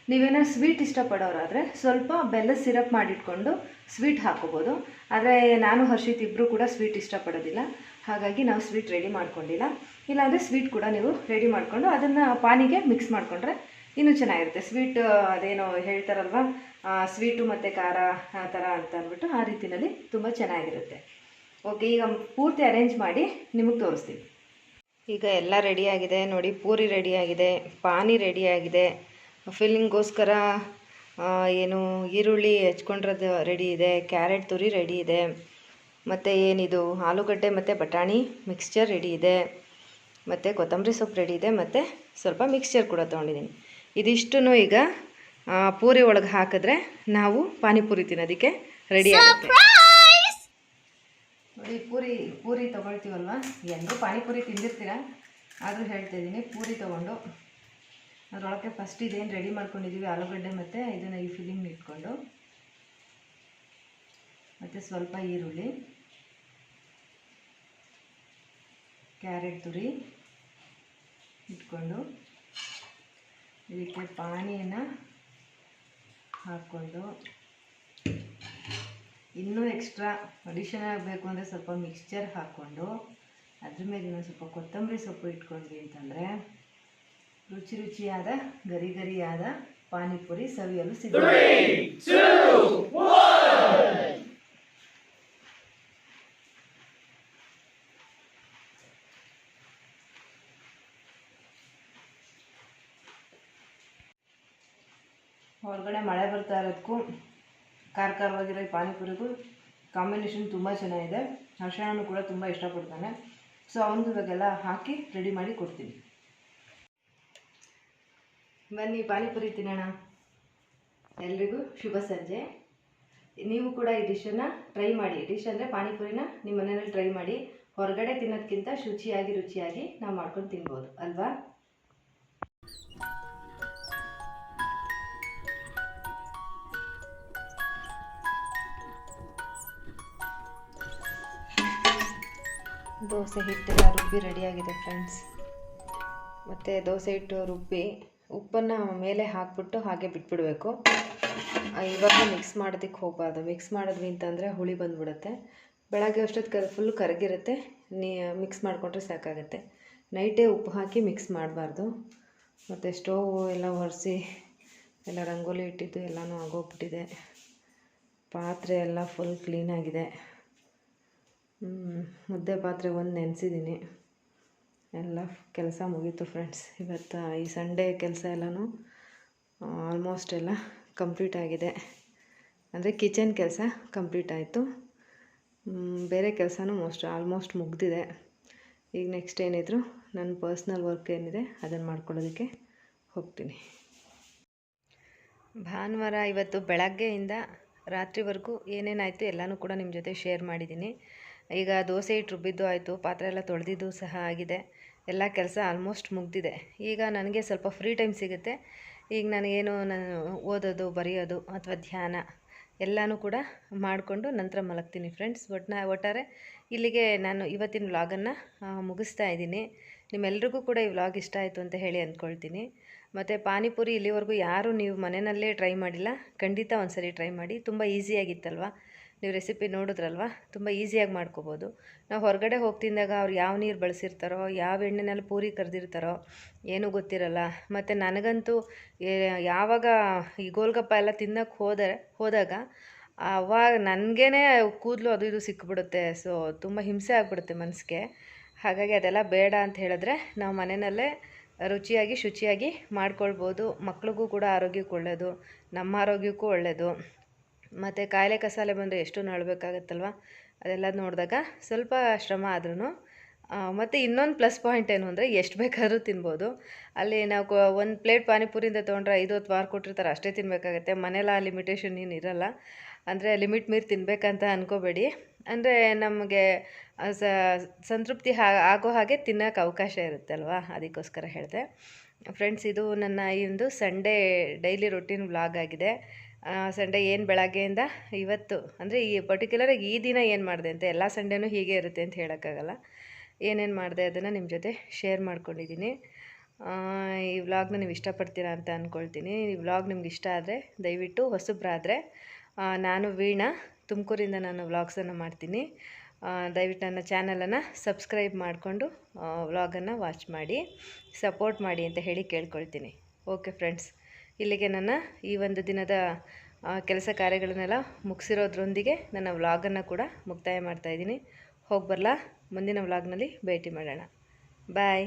ನೀವೇನೋ ಸ್ವೀಟ್ ಇಷ್ಟಪಡೋರಾದರೆ ಸ್ವಲ್ಪ ಬೆಲ್ಲದ ಸಿರಪ್ ಮಾಡಿಟ್ಕೊಂಡು ಸ್ವೀಟ್ ಹಾಕೋಬೋದು. ಆದರೆ ನಾನು, ಹರ್ಷಿತ್ ಇಬ್ಬರು ಕೂಡ ಸ್ವೀಟ್ ಇಷ್ಟಪಡೋದಿಲ್ಲ. ಹಾಗಾಗಿ ನಾವು ಸ್ವೀಟ್ ರೆಡಿ ಮಾಡ್ಕೊಂಡಿಲ್ಲ. ಇಲ್ಲಾಂದರೆ ಸ್ವೀಟ್ ಕೂಡ ನೀವು ರೆಡಿ ಮಾಡಿಕೊಂಡು ಅದನ್ನು ಪಾನಿಗೆ ಮಿಕ್ಸ್ ಮಾಡಿಕೊಂಡ್ರೆ ಇನ್ನೂ ಚೆನ್ನಾಗಿರುತ್ತೆ. ಸ್ವೀಟ್ ಅದೇನೋ ಹೇಳ್ತಾರಲ್ವ? ಸ್ವೀಟು ಮತ್ತು ಖಾರ ಆ ಥರ ಅಂತ ಅಂದ್ಬಿಟ್ಟು ಆ ರೀತಿಯಲ್ಲಿ ತುಂಬ ಚೆನ್ನಾಗಿರುತ್ತೆ. ಓಕೆ ಈಗ ಪೂರ್ತಿ ಅರೇಂಜ್ ಮಾಡಿ ನಿಮಗೆ ತೋರಿಸ್ತೀವಿ ಈಗ ಎಲ್ಲ ರೆಡಿಯಾಗಿದೆ ನೋಡಿ ಪೂರಿ ರೆಡಿಯಾಗಿದೆ ಪಾನಿ ರೆಡಿಯಾಗಿದೆ ಫಿಲ್ಲಿಂಗ್ಗೋಸ್ಕರ ಏನು ಈರುಳ್ಳಿ ಹೆಚ್ಕೊಂಡ್ರದ್ದು ರೆಡಿ ಇದೆ ಕ್ಯಾರೆಟ್ ತುರಿ ರೆಡಿ ಇದೆ. ಮತ್ತು ಏನಿದು ಆಲೂಗಡ್ಡೆ ಮತ್ತು ಬಟಾಣಿ ಮಿಕ್ಸ್ಚರ್ ರೆಡಿ ಇದೆ. ಮತ್ತು ಕೊತ್ತಂಬರಿ ಸೊಪ್ಪು ರೆಡಿ ಇದೆ ಮತ್ತು ಸ್ವಲ್ಪ ಮಿಕ್ಸ್ಚರ್ ಕೂಡ ತೊಗೊಂಡಿದ್ದೀನಿ. ಇದಿಷ್ಟು ಈಗ ಪೂರಿ ಒಳಗೆ ಹಾಕಿದ್ರೆ ನಾವು ಪಾನಿಪುರಿ ತಿನ್ನೋದಕ್ಕೆ ರೆಡಿ ಆಗುತ್ತೆ. ನೋಡಿ ಪೂರಿ ಪೂರಿ ತೊಗೊಳ್ತೀವಲ್ವ? ಎಲ್ಲರೂ ಪಾನಿಪುರಿ ತಿಂದಿರ್ತೀರ? ಆದರೂ ಹೇಳ್ತಾ ಇದ್ದೀನಿ, ಪೂರಿ ತೊಗೊಂಡು. ಅದರೊಳಗೆ ಫಸ್ಟ್ ಇದೇನು ರೆಡಿ ಮಾಡ್ಕೊಂಡಿದ್ದೀವಿ ಆಲೂಗಡ್ಡೆ ಮತ್ತು ಇದನ್ನು ಈ ಫಿಲ್ಲಿಂಗ್ ಇಟ್ಕೊಂಡು. ಮತ್ತು ಸ್ವಲ್ಪ ಈರುಳ್ಳಿ. ಕ್ಯಾರೆಟ್ ತುರಿ ಇಟ್ಕೊಂಡು. ಇದಕ್ಕೆ ಪಾನಿಯನ್ನು ಹಾಕ್ಕೊಂಡು. ಇನ್ನೂ ಎಕ್ಸ್ಟ್ರಾ ಅಡಿಷನ್ ಆಗಬೇಕು ಅಂದರೆ ಸ್ವಲ್ಪ ಮಿಕ್ಸ್ಚರ್ ಹಾಕ್ಕೊಂಡು ಅದ್ರ ಮೇಲೆ ಇನ್ನೊಂದು ಸ್ವಲ್ಪ ಕೊತ್ತಂಬರಿ ಸೊಪ್ಪು ಇಟ್ಕೊಂಡ್ವಿ ಅಂತಂದರೆ ರುಚಿ ರುಚಿಯಾದ, ಗರಿ ಗರಿಯಾದ ಪಾನಿಪುರಿ ಸವಿಯಲು ಸಿಗುತ್ತೆ. ಹೊರಗಡೆ ಮಳೆ ಬರ್ತಾ ಇರೋದಕ್ಕೂ ಖಾರ ಖಾರವಾಗಿರೋ ಈ ಪಾನಿಪುರಿಗೂ ಕಾಂಬಿನೇಷನ್ ತುಂಬ ಚೆನ್ನಾಗಿದೆ. ಹರ್ಷಣನು ಕೂಡ ತುಂಬ ಇಷ್ಟಪಡ್ತಾನೆ. ಸೊ ಅವನಿಗೂ ಇವಾಗೆಲ್ಲ ಹಾಕಿ ರೆಡಿ ಮಾಡಿ ಕೊಡ್ತೀನಿ. ಬನ್ನಿ, ಪಾನಿಪುರಿ ತಿನ್ನೋಣ. ಎಲ್ರಿಗೂ ಶುಭ ಸಂಜೆ. ನೀವು ಕೂಡ ಈ ಡಿಶನ್ನು ಟ್ರೈ ಮಾಡಿ. ಡಿಶ್ ಅಂದರೆ ಪಾನಿಪುರಿನ ನಿಮ್ಮ ಮನೆಯಲ್ಲಿ ಟ್ರೈ ಮಾಡಿ. ಹೊರಗಡೆ ತಿನ್ನೋದಕ್ಕಿಂತ ಶುಚಿಯಾಗಿ, ರುಚಿಯಾಗಿ ನಾವು ಮಾಡ್ಕೊಂಡು ತಿನ್ಬೋದು. ಅಲ್ವಾ? ದೋಸೆ ಹಿಟ್ಟೆಲ್ಲ ರುಬ್ಬಿ ರೆಡಿಯಾಗಿದೆ ಫ್ರೆಂಡ್ಸ್ ಮತ್ತು ದೋಸೆ ಹಿಟ್ಟು ರುಬ್ಬಿ, ಉಪ್ಪನ್ನು ಮೇಲೆ ಹಾಕಿಬಿಟ್ಟು ಹಾಗೆ ಬಿಟ್ಬಿಡಬೇಕು. ಇವಾಗ ಮಿಕ್ಸ್ ಮಾಡೋದಕ್ಕೆ ಹೋಗಬಾರ್ದು. ಮಿಕ್ಸ್ ಮಾಡಿದ್ವಿ ಅಂತಂದರೆ ಹುಳಿ ಬಂದುಬಿಡುತ್ತೆ. ಬೆಳಗ್ಗೆ ಅಷ್ಟೊತ್ತು ಕರ್ ಫುಲ್ ಕರಗಿರುತ್ತೆ. ನೀ ಮಿಕ್ಸ್ ಮಾಡಿಕೊಂಡ್ರೆ ಸಾಕಾಗುತ್ತೆ. ನೈಟೇ ಉಪ್ಪು ಹಾಕಿ ಮಿಕ್ಸ್ ಮಾಡಬಾರ್ದು. ಮತ್ತು ಸ್ಟೋವ್ ಎಲ್ಲ ಒರೆಸಿ, ಎಲ್ಲ ರಂಗೋಲಿ ಇಟ್ಟಿದ್ದು ಎಲ್ಲನೂ ಆಗೋಗ್ಬಿಟ್ಟಿದೆ. ಪಾತ್ರೆ ಎಲ್ಲ ಫುಲ್ ಕ್ಲೀನಾಗಿದೆ ಮುದ್ದೆ ಪಾತ್ರೆ ಒಂದು ನೆನೆಸಿದ್ದೀನಿ ಎಲ್ಲ ಕೆಲಸ ಮುಗೀತು ಫ್ರೆಂಡ್ಸ್ ಇವತ್ತು ಈ ಸಂಡೇ ಕೆಲಸ ಎಲ್ಲನೂ ಆಲ್ಮೋಸ್ಟ್ ಎಲ್ಲ ಕಂಪ್ಲೀಟ್ ಆಗಿದೆ. ಅಂದರೆ ಕಿಚನ್ ಕೆಲಸ ಕಂಪ್ಲೀಟ್ ಆಯಿತು. ಬೇರೆ ಕೆಲಸನೂ ಮೋಸ್ಟ್ ಆಲ್ಮೋಸ್ಟ್ ಮುಗ್ದಿದೆ. ಈಗ ನೆಕ್ಸ್ಟ್ ಏನಿದ್ರು ನನ್ನ ಪರ್ಸ್ನಲ್ ವರ್ಕ್ ಏನಿದೆ ಅದನ್ನು ಮಾಡ್ಕೊಳ್ಳೋದಕ್ಕೆ ಹೋಗ್ತೀನಿ. ಭಾನುವಾರ ಇವತ್ತು ಬೆಳಗ್ಗೆಯಿಂದ ರಾತ್ರಿವರೆಗೂ ಏನೇನಾಯಿತು ಎಲ್ಲನೂ ಕೂಡ ನಿಮ್ಮ ಜೊತೆ ಶೇರ್ ಮಾಡಿದ್ದೀನಿ ಈಗ ದೋಸೆ ಹಿಟ್ಟು ರುಬ್ಬಿದ್ದು ಆಯಿತು, ಪಾತ್ರೆ ಎಲ್ಲ ತೊಳೆದಿದ್ದು ಸಹ ಆಗಿದೆ. ಎಲ್ಲ ಕೆಲಸ ಆಲ್ಮೋಸ್ಟ್ ಮುಗಿದಿದೆ. ಈಗ ನನಗೆ ಸ್ವಲ್ಪ ಫ್ರೀ ಟೈಮ್ ಸಿಗುತ್ತೆ. ಈಗ ನನಗೇನು ನಾನು ಓದೋದು, ಬರೆಯೋದು ಅಥವಾ ಧ್ಯಾನ ಎಲ್ಲನೂ ಕೂಡ ಮಾಡಿಕೊಂಡು ನಂತರ ಮಲಗ್ತೀನಿ ಫ್ರೆಂಡ್ಸ್ ಒಟ್ನ, ಒಟ್ಟಾರೆ ಇಲ್ಲಿಗೆ ನಾನು ಇವತ್ತಿನ ವ್ಲಾಗನ್ನು ಮುಗಿಸ್ತಾ ಇದ್ದೀನಿ. ನಿಮ್ಮೆಲ್ರಿಗೂ ಕೂಡ ಈ ವ್ಲಾಗ್ ಇಷ್ಟ ಆಯಿತು ಅಂತ ಹೇಳಿ ಅಂದ್ಕೊಳ್ತೀನಿ. ಮತ್ತು ಪಾನಿಪುರಿ ಇಲ್ಲಿವರೆಗೂ ಯಾರೂ ನೀವು ಮನೆಯಲ್ಲೇ ಟ್ರೈ ಮಾಡಿಲ್ಲ. ಖಂಡಿತ ಒಂದ್ಸರಿ ಟ್ರೈ ಮಾಡಿ. ತುಂಬ ಈಸಿಯಾಗಿತ್ತಲ್ವ ನೀವು ರೆಸಿಪಿ ನೋಡಿದ್ರಲ್ವ? ತುಂಬ ಈಸಿಯಾಗಿ ಮಾಡ್ಕೋಬೋದು. ನಾವು ಹೊರಗಡೆ ಹೋಗಿ ತಿಂದಾಗ ಅವ್ರು ಯಾವ ನೀರು ಬಳಸಿರ್ತಾರೋ, ಯಾವ ಎಣ್ಣೆನಲ್ಲಿ ಪೂರಿ ಕರೆದಿರ್ತಾರೋ ಏನೂ ಗೊತ್ತಿರಲ್ಲ. ಮತ್ತು ನನಗಂತೂ ಯಾವಾಗ ಈ ಗೋಲ್ಗಪ್ಪ ಎಲ್ಲ ತಿನ್ನಕ್ಕೆ ಹೋದರೆ, ಹೋದಾಗ ಅವಾಗ ನನಗೇ ಕೂದಲು ಅದು ಇದು ಸಿಕ್ಕಿಬಿಡುತ್ತೆ ಸೊ ತುಂಬ ಹಿಂಸೆ ಆಗಿಬಿಡುತ್ತೆ ಮನಸ್ಸಿಗೆ. ಹಾಗಾಗಿ ಅದೆಲ್ಲ ಬೇಡ ಅಂತ ಹೇಳಿದ್ರೆ ನಾವು ಮನೆಯಲ್ಲೇ ರುಚಿಯಾಗಿ ಶುಚಿಯಾಗಿ ಮಾಡ್ಕೊಳ್ಬೋದು. ಮಕ್ಳಿಗೂ ಕೂಡ ಆರೋಗ್ಯಕ್ಕೆ ಒಳ್ಳೆಯದು ನಮ್ಮ ಆರೋಗ್ಯಕ್ಕೂ ಒಳ್ಳೆಯದು ಮತ್ತು ಕಾಯಿಲೆ ಕಸಾಲೆ ಬಂದರೆ ಎಷ್ಟು ನಳಬೇಕಾಗತ್ತಲ್ವ ಅದೆಲ್ಲ ನೋಡಿದಾಗ ಸ್ವಲ್ಪ ಶ್ರಮ ಆದ್ರೂ ಮತ್ತು ಇನ್ನೊಂದು ಪ್ಲಸ್ ಪಾಯಿಂಟ್ ಏನು ಅಂದರೆ ಎಷ್ಟು ಬೇಕಾದರೂ ತಿನ್ಬೋದು. ಅಲ್ಲಿ ನಾವು ಒಂದು ಪ್ಲೇಟ್ ಪಾನಿಪುರಿಯಿಂದ ತೊಗೊಂಡ್ರೆ ಐದು ಹೊತ್ತು ವಾರ ಕೊಟ್ಟಿರ್ತಾರೆ, ಅಷ್ಟೇ ತಿನ್ನಬೇಕಾಗತ್ತೆ ಮನೇಲಿ ಆ ಲಿಮಿಟೇಷನ್ ಏನು ಇರಲ್ಲ. ಅಂದರೆ ಲಿಮಿಟ್ ಮೀರಿ ತಿನ್ನಬೇಕಂತ ಅಂದ್ಕೋಬೇಡಿ ಅಂದರೆ ನಮಗೆ ಸಂತೃಪ್ತಿ ಆಗೋ ಹಾಗೆ ತಿನ್ನೋಕೆ ಅವಕಾಶ ಇರುತ್ತೆ ಅಲ್ವಾ ಅದಕ್ಕೋಸ್ಕರ ಹೇಳಿದೆ. ಫ್ರೆಂಡ್ಸ್ ಇದು ನನ್ನ ಈ ಒಂದು ಸಂಡೇ ಡೈಲಿ ರೊಟೀನ್ ವ್ಲಾಗ್ ಆಗಿದೆ. ಸಂಡೇ ಏನು ಬೆಳಗ್ಗೆಯಿಂದ ಇವತ್ತು, ಅಂದರೆ ಈ ಪರ್ಟಿಕ್ಯುಲರಾಗಿ ಈ ದಿನ ಏನು ಮಾಡಿದೆ ಅಂತ, ಎಲ್ಲ ಸಂಡೇನೂ ಹೀಗೆ ಇರುತ್ತೆ ಅಂತ ಹೇಳೋಕ್ಕಾಗಲ್ಲ. ಏನೇನು ಮಾಡಿದೆ ಅದನ್ನು ನಿಮ್ಮ ಜೊತೆ ಶೇರ್ ಮಾಡ್ಕೊಂಡಿದ್ದೀನಿ ಈ ವ್ಲಾಗ್ನ ನೀವು ಇಷ್ಟಪಡ್ತೀರಾ ಅಂತ ಅಂದ್ಕೊಳ್ತೀನಿ ಈ ವ್ಲಾಗ್ ನಿಮ್ಗೆ ಇಷ್ಟ ಆದರೆ ದಯವಿಟ್ಟು ಹೊಸಬ್ರಾದರೆ ನಾನು ವೀಣಾ, ತುಮಕೂರಿಂದ ನಾನು ವ್ಲಾಗ್ಸನ್ನು ಮಾಡ್ತೀನಿ. ದಯವಿಟ್ಟು ನನ್ನ ಚಾನಲನ್ನು ಸಬ್ಸ್ಕ್ರೈಬ್ ಮಾಡಿಕೊಂಡು ವ್ಲಾಗನ್ನು ವಾಚ್ ಮಾಡಿ ಸಪೋರ್ಟ್ ಮಾಡಿ ಅಂತ ಹೇಳಿ ಕೇಳ್ಕೊಳ್ತೀನಿ. ಓಕೆ ಫ್ರೆಂಡ್ಸ್ ಇಲ್ಲಿಗೆ ನನ್ನ ಈ ಒಂದು ದಿನದ ಕೆಲಸ ಕಾರ್ಯಗಳನ್ನೆಲ್ಲ ಮುಗಿಸಿರೋದ್ರೊಂದಿಗೆ ನನ್ನ ವ್ಲಾಗನ್ನು ಕೂಡ ಮುಕ್ತಾಯ ಮಾಡ್ತಾಯಿದ್ದೀನಿ ಹೋಗಿ ಬರಲಾ? ಮುಂದಿನ ವ್ಲಾಗ್ನಲ್ಲಿ ಭೇಟಿ ಮಾಡೋಣ. ಬಾಯ್.